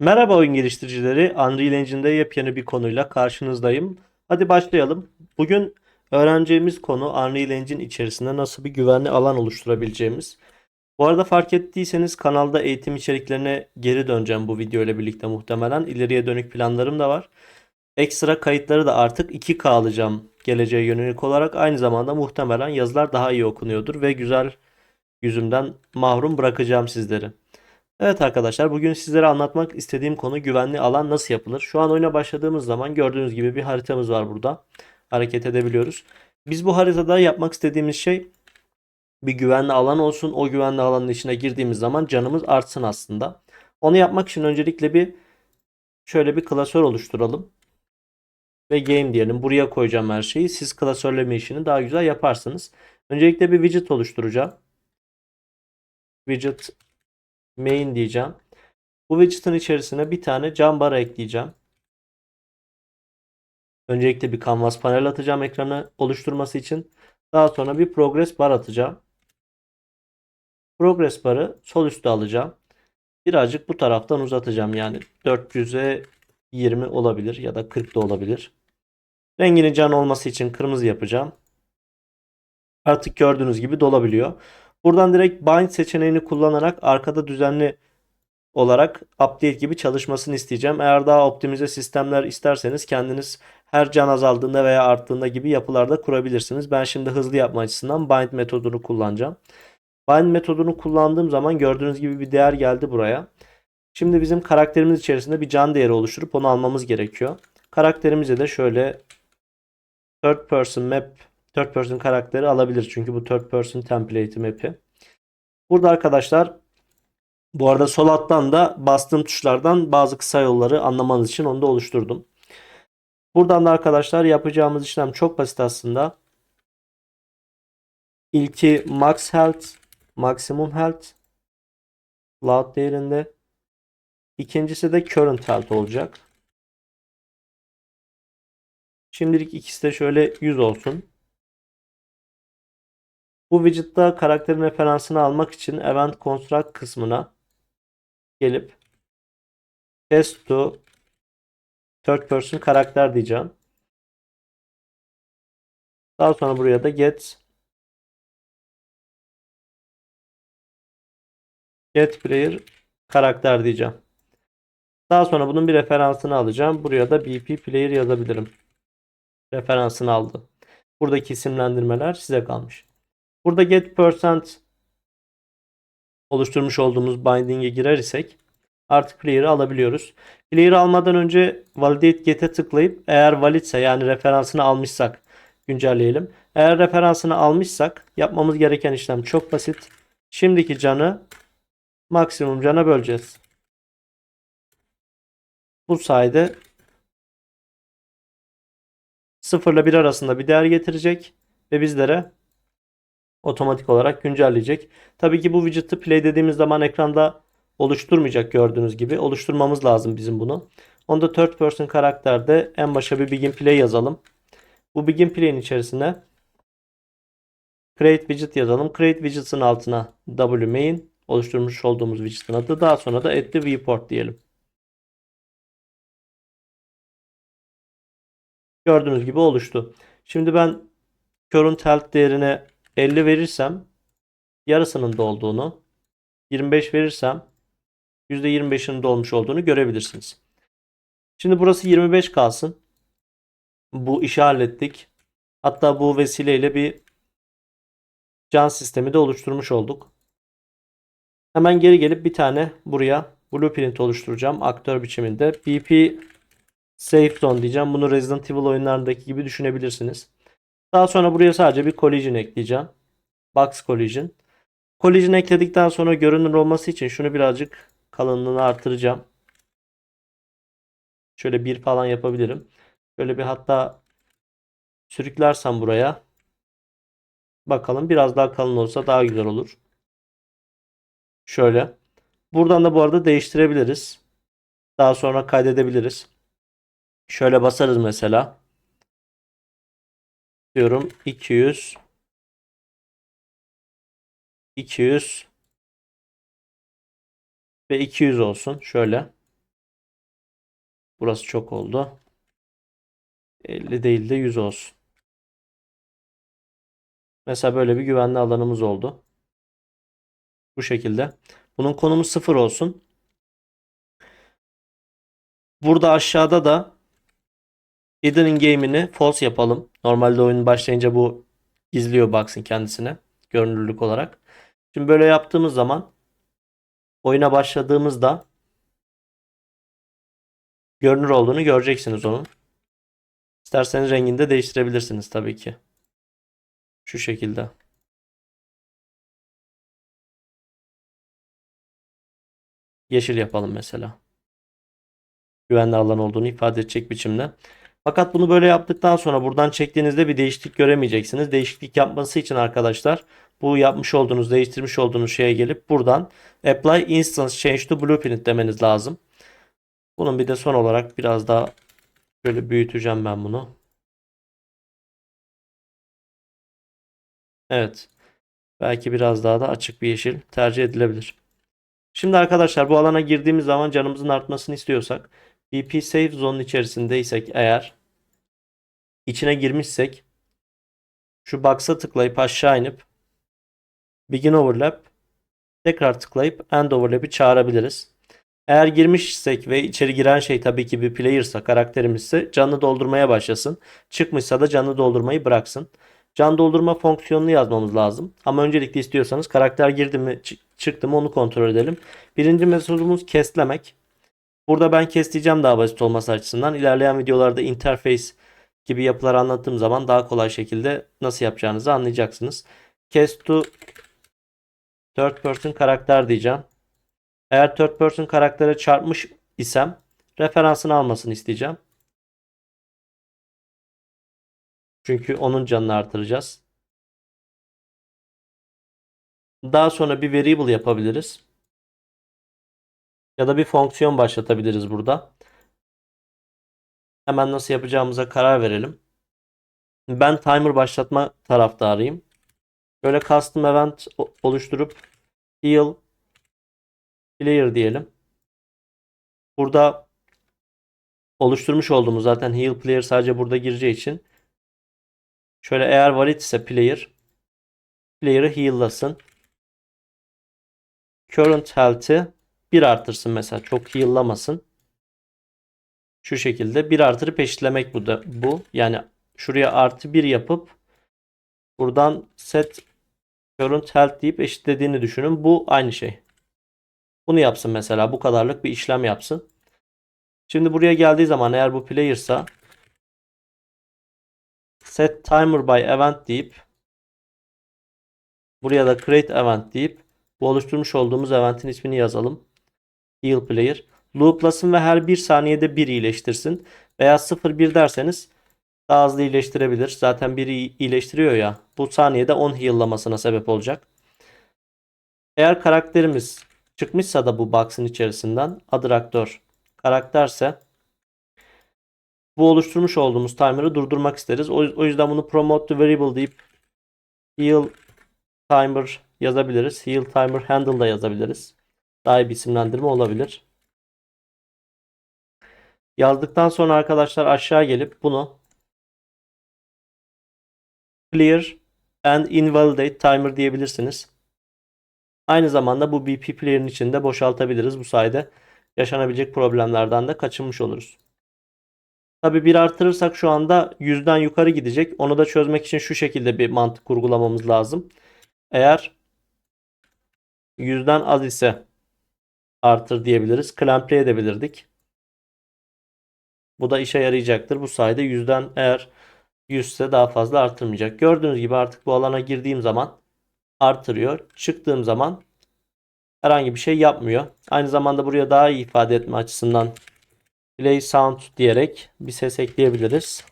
Merhaba oyun geliştiricileri. Unreal Engine'de yepyeni bir konuyla karşınızdayım. Hadi başlayalım. Bugün öğreneceğimiz konu Unreal Engine içerisinde nasıl bir güvenli alan oluşturabileceğimiz. Bu arada fark ettiyseniz kanalda eğitim içeriklerine geri döneceğim bu video ile birlikte muhtemelen. İleriye dönük planlarım da var. Ekstra kayıtları da artık 2K alacağım geleceğe yönelik olarak. Aynı zamanda muhtemelen yazılar daha iyi okunuyordur ve güzel yüzümden mahrum bırakacağım sizleri. Evet arkadaşlar bugün sizlere anlatmak istediğim konu güvenli alan nasıl yapılır? Şu an oyuna başladığımız zaman gördüğünüz gibi bir haritamız var burada. Hareket edebiliyoruz. Biz bu haritada yapmak istediğimiz şey bir güvenli alan olsun. O güvenli alanın içine girdiğimiz zaman canımız artsın aslında. Onu yapmak için öncelikle bir şöyle bir klasör oluşturalım. Ve game diyelim. Buraya koyacağım her şeyi. Siz klasörleme işini daha güzel yaparsınız. Öncelikle bir widget oluşturacağım. Widget main diyeceğim. Bu widget'ın içerisine bir tane cam bar ekleyeceğim. Öncelikle bir canvas panel atacağım ekranı oluşturması için. Daha sonra bir progress bar atacağım. Progress barı sol üstte alacağım. Birazcık bu taraftan uzatacağım. Yani 400'e 20 olabilir ya da 40 da olabilir. Renginin can olması için kırmızı yapacağım. Artık gördüğünüz gibi dolabiliyor. Buradan direkt bind seçeneğini kullanarak arkada düzenli olarak update gibi çalışmasını isteyeceğim. Eğer daha optimize sistemler isterseniz kendiniz her can azaldığında veya arttığında gibi yapılarda kurabilirsiniz. Ben şimdi hızlı yapma açısından bind metodunu kullanacağım. Bind metodunu kullandığım zaman gördüğünüz gibi bir değer geldi buraya. Şimdi bizim karakterimiz içerisinde bir can değeri oluşturup onu almamız gerekiyor. Karakterimize de şöyle third person map third person karakteri alabilir. Çünkü bu third person template map'i. Burada arkadaşlar bu arada sol alttan da bastığım tuşlardan bazı kısa yolları anlamanız için onu da oluşturdum. Buradan da arkadaşlar yapacağımız işlem çok basit aslında. İlki max health, maksimum health loud değerinde. İkincisi de current health olacak. Şimdilik ikisi de şöyle 100 olsun. Bu widget'ta karakterin referansını almak için event construct kısmına gelip test to third person karakter diyeceğim. Daha sonra buraya da get get player karakter diyeceğim. Daha sonra bunun bir referansını alacağım. Buraya da BP player yazabilirim. Referansını aldı. Buradaki isimlendirmeler size kalmış. Burada get percent oluşturmuş olduğumuz binding'e girer isek artık player'ı alabiliyoruz. Player'ı almadan önce validate get'e tıklayıp eğer validse yani referansını almışsak güncelleyelim. Eğer referansını almışsak yapmamız gereken işlem çok basit. Şimdiki canı maksimum cana böleceğiz. Bu sayede 0 ile 1 arasında bir değer getirecek ve bizlere otomatik olarak güncelleyecek. Tabii ki bu widget'ı play dediğimiz zaman ekranda oluşturmayacak gördüğünüz gibi. Oluşturmamız lazım bizim bunu. Onda third person karakterde en başa bir begin play yazalım. Bu begin play'in içerisine create widget yazalım. Create widget'ın altına w main oluşturmuş olduğumuz widget'ın adı. Daha sonra da add viewport diyelim. Gördüğünüz gibi oluştu. Şimdi ben current health değerine 50 verirsem yarısının dolduğunu 25 verirsem %25'inin dolmuş olduğunu görebilirsiniz. Şimdi burası 25 kalsın. Bu işi hallettik. Hatta bu vesileyle bir can sistemi de oluşturmuş olduk. Hemen geri gelip bir tane buraya blueprint oluşturacağım. Aktör biçiminde. BP Safe Zone diyeceğim. Bunu Resident Evil oyunlarındaki gibi düşünebilirsiniz. Daha sonra buraya sadece bir collision ekleyeceğim. Box collision. Collision ekledikten sonra görünür olması için şunu birazcık kalınlığını artıracağım. Şöyle bir falan yapabilirim. Şöyle bir hatta sürüklersem buraya. Bakalım biraz daha kalın olsa daha güzel olur. Şöyle. Buradan da bu arada değiştirebiliriz. Daha sonra kaydedebiliriz. Şöyle basarız mesela. Diyorum 200 200 ve 200 olsun. Şöyle. Burası çok oldu. 50 değil de 100 olsun. Mesela böyle bir güvenli alanımız oldu. Bu şekilde. Bunun konumu 0 olsun. Burada aşağıda da hidden in game'ini false yapalım. Normalde oyun başlayınca bu gizliyor box'ın kendisine görünürlük olarak. Şimdi böyle yaptığımız zaman oyuna başladığımızda görünür olduğunu göreceksiniz onun. İsterseniz rengini de değiştirebilirsiniz tabii ki. Şu şekilde. Yeşil yapalım mesela. Güvenli alan olduğunu ifade edecek biçimde. Fakat bunu böyle yaptıktan sonra buradan çektiğinizde bir değişiklik göremeyeceksiniz. Değişiklik yapması için arkadaşlar bu yapmış olduğunuz, değiştirmiş olduğunuz şeye gelip buradan Apply Instance Change to Blueprint demeniz lazım. Bunun bir de son olarak biraz daha şöyle büyüteceğim ben bunu. Evet. Belki biraz daha da açık bir yeşil tercih edilebilir. Şimdi arkadaşlar bu alana girdiğimiz zaman canımızın artmasını istiyorsak BP Safe Zone'un içerisindeysek eğer içine girmişsek şu box'a tıklayıp aşağı inip Begin Overlap tekrar tıklayıp End Overlap'i çağırabiliriz. Eğer girmişsek ve içeri giren şey tabii ki bir player'sa karakterimizse canlı doldurmaya başlasın. Çıkmışsa da canlı doldurmayı bıraksın. Can doldurma fonksiyonunu yazmamız lazım. Ama öncelikle istiyorsanız karakter girdi mi çı- çıktı mı onu kontrol edelim. Birinci metodumuz kestlemek. Burada ben kestleyeceğim daha basit olması açısından. İlerleyen videolarda interface gibi yapılar anlattığım zaman daha kolay şekilde nasıl yapacağınızı anlayacaksınız. Cast to third person karakter diyeceğim. Eğer third person karaktere çarpmış isem referansını almasını isteyeceğim. Çünkü onun canını artıracağız. Daha sonra bir variable yapabiliriz. Ya da bir fonksiyon başlatabiliriz burada. Hemen nasıl yapacağımıza karar verelim. Ben timer başlatma taraftarıyım. Böyle custom event oluşturup heal player diyelim. Burada oluşturmuş olduğumuz zaten heal player sadece burada gireceği için şöyle eğer valid ise player player'ı heal'lasın. Current health'i 1 artırsın mesela. Çok heal'lamasın. Şu şekilde 1 artırıp eşitlemek bu da bu. Yani şuraya artı 1 yapıp buradan set current health deyip eşitlediğini düşünün. Bu aynı şey. Bunu yapsın mesela. Bu kadarlık bir işlem yapsın. Şimdi buraya geldiği zaman eğer bu player'sa set timer by event deyip buraya da create event deyip bu oluşturmuş olduğumuz eventin ismini yazalım. Heal player. Looplasın ve her bir saniyede bir iyileştirsin. Veya 0-1 derseniz daha hızlı iyileştirebilir. Zaten biri iyileştiriyor ya. Bu saniyede 10 heal'lamasına sebep olacak. Eğer karakterimiz çıkmışsa da bu box'ın içerisinden adı karakterse bu oluşturmuş olduğumuz timer'ı durdurmak isteriz. O, o yüzden bunu promote to variable deyip heal timer yazabiliriz. Heal timer handle da yazabiliriz. Daha iyi bir isimlendirme olabilir. Yazdıktan sonra arkadaşlar aşağı gelip bunu clear and invalidate timer diyebilirsiniz. Aynı zamanda bu BP player'ın içinde boşaltabiliriz. Bu sayede yaşanabilecek problemlerden de kaçınmış oluruz. Tabi bir artırırsak şu anda 100'den yukarı gidecek. Onu da çözmek için şu şekilde bir mantık kurgulamamız lazım. Eğer 100'den az ise artır diyebiliriz. Clamplay edebilirdik. Bu da işe yarayacaktır. Bu sayede 100'den eğer 100 ise daha fazla artırmayacak. Gördüğünüz gibi artık bu alana girdiğim zaman artırıyor. Çıktığım zaman herhangi bir şey yapmıyor. Aynı zamanda buraya daha iyi ifade etme açısından play sound diyerek bir ses ekleyebiliriz.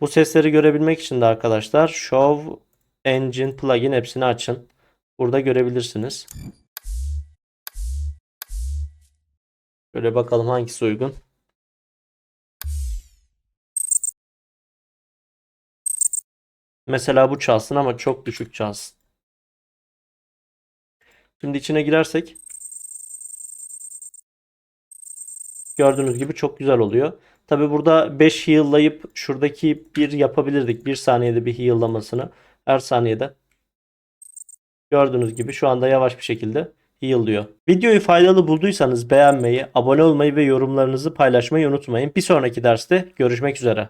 Bu sesleri görebilmek için de arkadaşlar Show Engine plugin hepsini açın. Burada görebilirsiniz. Böyle bakalım hangisi uygun. Mesela bu çalsın ama çok düşük çalsın. Şimdi içine girersek Gördüğünüz gibi çok güzel oluyor. Tabi burada 5 heal'layıp şuradaki bir yapabilirdik. 1 saniyede bir heal'lamasını. Her saniyede. Gördüğünüz gibi şu anda yavaş bir şekilde heal'lıyor. Videoyu faydalı bulduysanız beğenmeyi, abone olmayı ve yorumlarınızı paylaşmayı unutmayın. Bir sonraki derste görüşmek üzere.